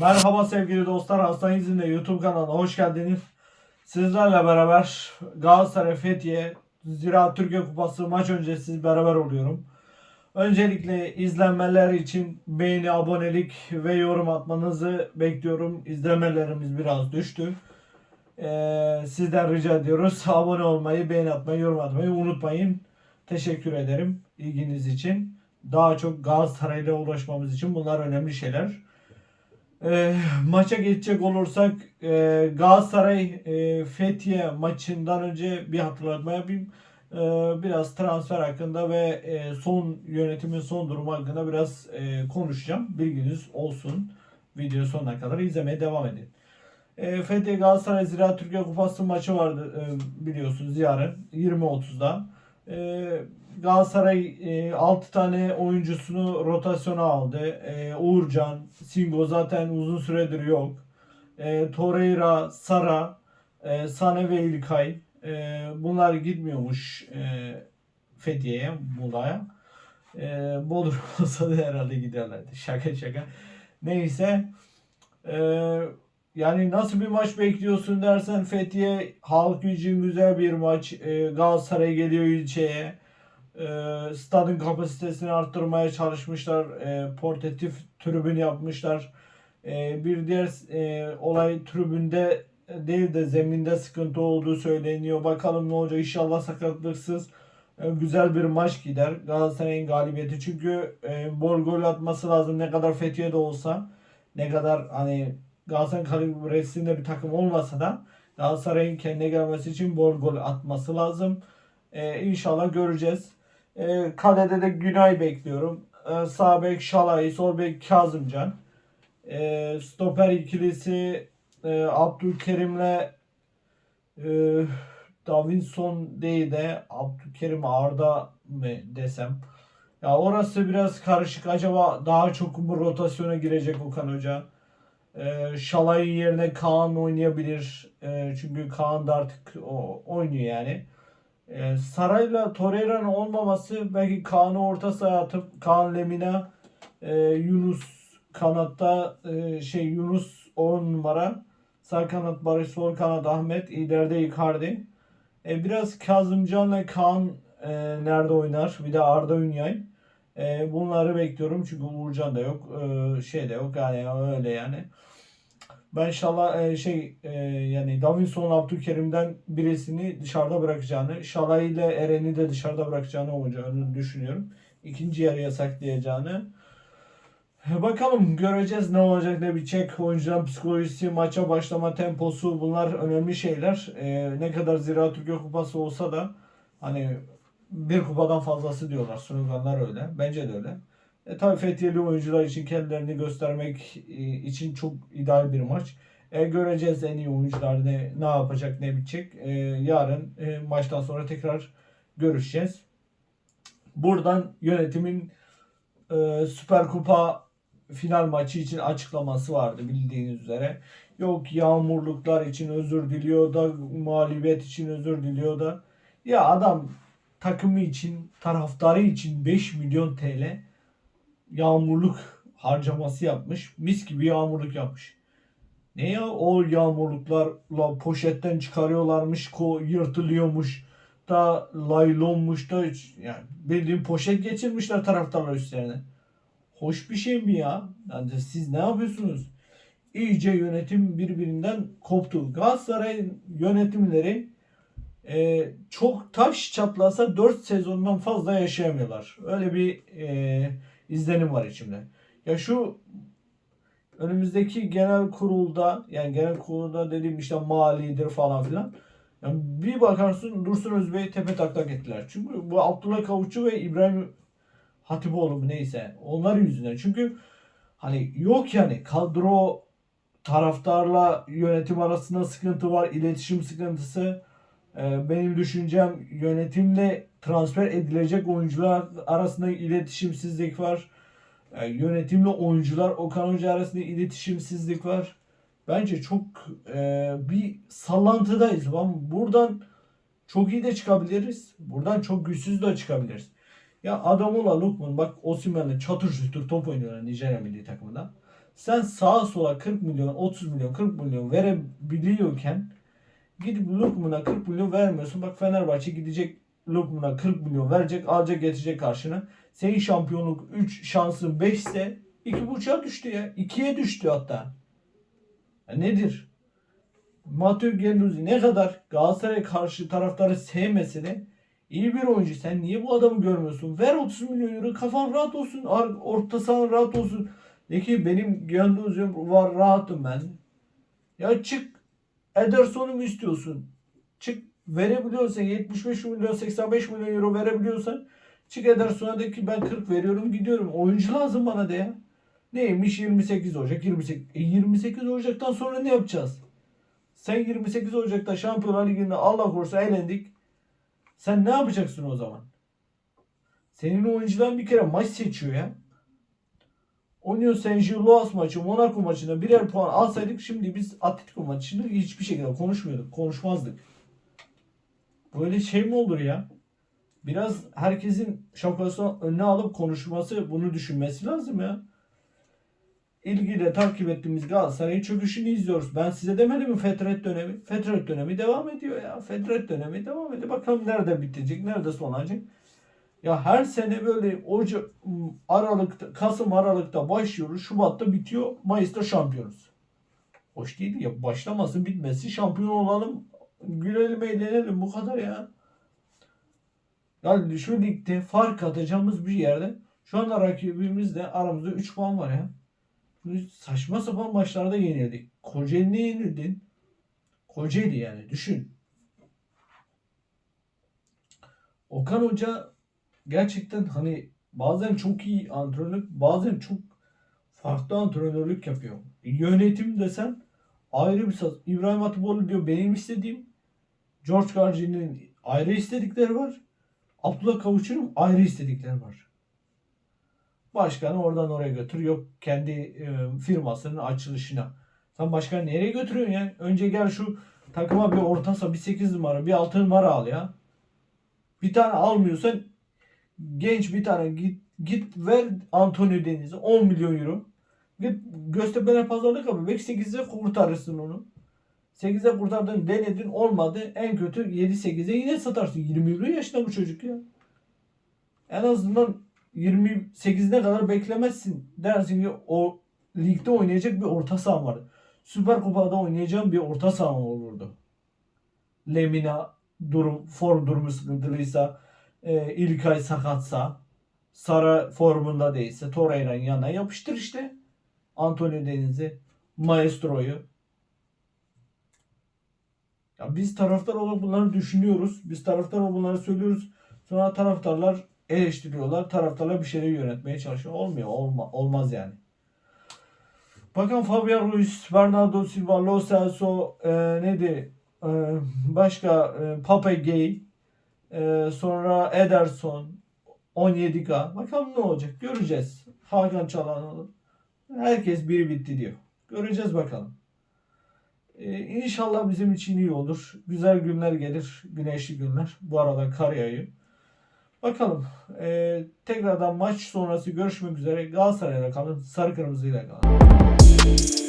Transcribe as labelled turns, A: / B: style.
A: Merhaba sevgili dostlar. Aslan İzinde YouTube kanalına hoş geldiniz. Sizlerle beraber Galatasaray Fethiye Ziraat Türkiye Kupası maç öncesi beraber oluyorum. Öncelikle izlenmeler için beğeni, abonelik ve yorum atmanızı bekliyorum. İzlemelerimiz biraz düştü. Ee, sizden rica ediyoruz. Abone olmayı, beğeni atmayı, yorum atmayı unutmayın. Teşekkür ederim ilginiz için. Daha çok Galatasaray'la ulaşmamız için bunlar önemli şeyler. E, maça geçecek olursak e, Galatasaray e, Fethiye maçından önce bir hatırlatma yapayım. E, biraz transfer hakkında ve e, son yönetimin son durumu hakkında biraz e, konuşacağım. Bilginiz olsun. Video sonuna kadar izlemeye devam edin. E, Fethiye Galatasaray Ziraat Türkiye Kupası maçı vardı e, biliyorsunuz yarın 20.30'da. E, Galatasaray e, 6 tane oyuncusunu rotasyona aldı. E, Uğurcan, Singo zaten uzun süredir yok. E, Torreira, Sara, e, Sane ve İlkay. E, bunlar gitmiyormuş e, Fethiye'ye, Muğla'ya. E, Bodrum olsa da herhalde giderlerdi. Şaka şaka. Neyse. E, yani nasıl bir maç bekliyorsun dersen Fethiye halk için güzel bir maç. E, Galatasaray geliyor ilçeye. E, stadın kapasitesini arttırmaya çalışmışlar. E, portatif tribün yapmışlar. E, bir diğer e, olay tribünde değil de zeminde sıkıntı olduğu söyleniyor. Bakalım ne olacak. İnşallah sakatlıksız e, güzel bir maç gider. Galatasaray'ın galibiyeti. Çünkü e, bol gol atması lazım. Ne kadar Fethiye'de olsa ne kadar hani Galatasaray kalibresinde bir takım olmasa da Galatasaray'ın kendine gelmesi için bol gol atması lazım. E, inşallah göreceğiz. E, kalede de Günay bekliyorum. E, sağ bek Şalay, sol bek Kazımcan. E, stoper ikilisi e, Abdülkerim'le e, Davinson değil de Abdülkerim Arda mı desem. Ya orası biraz karışık. Acaba daha çok mu rotasyona girecek Okan Hoca? E, Şalay'ın yerine Kaan oynayabilir. E, çünkü Kaan da artık o, oynuyor yani. Ee, Saray'la Torreira'nın olmaması belki Kaan'ı orta sahaya atıp Kaan Lemina e, Yunus kanatta e, şey Yunus 10 numara sağ kanat Barış sol kanat Ahmet ileride Icardi e, biraz Kazımcan'la Kaan e, nerede oynar bir de Arda Ünyay e, bunları bekliyorum çünkü Uğurcan da yok e, şey de yok yani öyle yani ben inşallah e, şey e, yani Davinson Abdülkerim'den birisini dışarıda bırakacağını, Şalay ile Eren'i de dışarıda bırakacağını olacağını düşünüyorum. İkinci yarıya saklayacağını. E, Bakalım göreceğiz ne olacak ne bitecek. Oyuncuların psikolojisi, maça başlama temposu bunlar önemli şeyler. E, ne kadar Ziraat Türkiye Kupası olsa da hani bir kupadan fazlası diyorlar. Sloganlar öyle. Bence de öyle. E, tabii Fethiyeli oyuncular için kendilerini göstermek e, için çok ideal bir maç. E, göreceğiz en iyi oyuncular ne, ne yapacak ne bitecek. E, yarın e, maçtan sonra tekrar görüşeceğiz. Buradan yönetimin e, Süper Kupa final maçı için açıklaması vardı bildiğiniz üzere. Yok yağmurluklar için özür diliyor da mağlubiyet için özür diliyor da. Ya adam takımı için, taraftarı için 5 milyon TL yağmurluk harcaması yapmış. Mis gibi yağmurluk yapmış. Ne ya o yağmurluklarla poşetten çıkarıyorlarmış, ko yırtılıyormuş da laylonmuş da yani bildiğin poşet geçirmişler taraftarlar üstlerine. Hoş bir şey mi ya? Yani siz ne yapıyorsunuz? İyice yönetim birbirinden koptu. Galatasaray'ın yönetimleri e, çok taş çatlasa 4 sezondan fazla yaşayamıyorlar. Öyle bir e, izlenim var içimde. Ya şu önümüzdeki genel kurulda yani genel kurulda dediğim işte malidir falan filan. Yani bir bakarsın Dursun Özbey'i tepe taklak ettiler. Çünkü bu Abdullah Kavukçu ve İbrahim Hatipoğlu mu neyse onlar yüzünden. Çünkü hani yok yani kadro taraftarla yönetim arasında sıkıntı var, iletişim sıkıntısı. Ee, benim düşüncem yönetimle transfer edilecek oyuncular arasında iletişimsizlik var. Ee, yönetimle oyuncular Okan Hoca arasında iletişimsizlik var. Bence çok e, bir sallantıdayız. Ama buradan çok iyi de çıkabiliriz. Buradan çok güçsüz de çıkabiliriz. Ya Adamola Lukman bak Osimhen'le çatır çutur top oynuyorlar Nijerya milli takımında. Sen sağa sola 40 milyon, 30 milyon, 40 milyon verebiliyorken gidip Lukman'a 40 milyon vermiyorsun. Bak Fenerbahçe gidecek Lukman'a 40 milyon verecek, alacak getirecek karşına. Senin şampiyonluk 3 şansın 5 ise 2.5'a düştü ya. 2'ye düştü hatta. Ya nedir? Matteo Gendouzi ne kadar Galatasaray'a karşı taraftarı sevmese de iyi bir oyuncu. Sen niye bu adamı görmüyorsun? Ver 30 milyon euro kafan rahat olsun. Orta sahan rahat olsun. De ki benim Gendouzi'm var rahatım ben. Ya çık Ederson'u mu istiyorsun? Çık verebiliyorsan 75 milyon 85 milyon euro verebiliyorsan çık Ederson'a de ki ben 40 veriyorum gidiyorum. Oyuncu lazım bana de ya. Neymiş 28 Ocak 28. E 28 Ocak'tan sonra ne yapacağız? Sen 28 Ocak'ta Şampiyonlar Ligi'nde Allah korusun elendik. Sen ne yapacaksın o zaman? Senin oyuncuların bir kere maç seçiyor ya. Oynuyor Saint Gilloas maçı, Monaco maçında birer puan alsaydık şimdi biz Atletico maçında hiçbir şekilde konuşmuyorduk. Konuşmazdık. Böyle şey mi olur ya? Biraz herkesin şapkasını önüne alıp konuşması, bunu düşünmesi lazım ya. İlgiyle takip ettiğimiz Galatasaray'ın çöküşünü izliyoruz. Ben size demedim mi Fetret dönemi? Fetret dönemi devam ediyor ya. Fetret dönemi devam ediyor. Bakalım nerede bitecek, nerede sonlanacak. Ya her sene böyle Oca, Aralık'ta, Kasım Aralık'ta başlıyoruz. Şubat'ta bitiyor. Mayıs'ta şampiyonuz. Hoş değil ya. Başlamasın bitmesin. Şampiyon olalım. Gülelim eğlenelim. Bu kadar ya. Yani şu ligde fark atacağımız bir yerde şu anda rakibimizde aramızda 3 puan var ya. Saçma sapan maçlarda yenildik. Kocaeli'ne yenildin. Kocaeli yani düşün. Okan Hoca gerçekten hani bazen çok iyi antrenörlük bazen çok farklı antrenörlük yapıyor. Yönetim desen ayrı bir saz. İbrahim Hatipoğlu diyor benim istediğim George Garci'nin ayrı istedikleri var. Abdullah Kavuç'un ayrı istedikleri var. Başkanı oradan oraya götür. Yok kendi e, firmasının açılışına. Sen başkanı nereye götürüyorsun ya? Önce gel şu takıma bir orta saha, bir 8 numara, bir 6 numara al ya. Bir tane almıyorsan genç bir tane git git ver Antonio Deniz'e 10 milyon euro. Git Göztepe'ne pazarlık yap. Belki 8'e kurtarırsın onu. 8'e kurtardın denedin olmadı. En kötü 7-8'e yine satarsın. 21 yaşında bu çocuk ya. En azından 28'ne kadar beklemezsin. Dersin ki o ligde oynayacak bir orta saha var. Süper Kupa'da oynayacağım bir orta saha olurdu. Lemina durum form durumu sıkıntılıysa e, İlkay sakatsa Sara formunda değilse Torreira'nın yanına yapıştır işte. Antonio Deniz'i Maestro'yu ya biz taraftar olarak bunları düşünüyoruz. Biz taraftar olarak bunları söylüyoruz. Sonra taraftarlar eleştiriyorlar. Taraftarlar bir şeyleri yönetmeye çalışıyor. Olmuyor. Olma, olmaz yani. Bakın Fabian Ruiz, Bernardo Silva, Lo Celso, e, neydi? E, başka e, Pape Gay, e, sonra Ederson, Onyedika. Bakalım ne olacak? Göreceğiz. Hakan Çalhanoğlu. Herkes biri bitti diyor. Göreceğiz bakalım. Ee, inşallah bizim için iyi olur. Güzel günler gelir. Güneşli günler. Bu arada kar yağıyor. Bakalım. Ee, tekrardan maç sonrası görüşmek üzere. Galatasaray'la kalın. Sarı kırmızıyla kalın.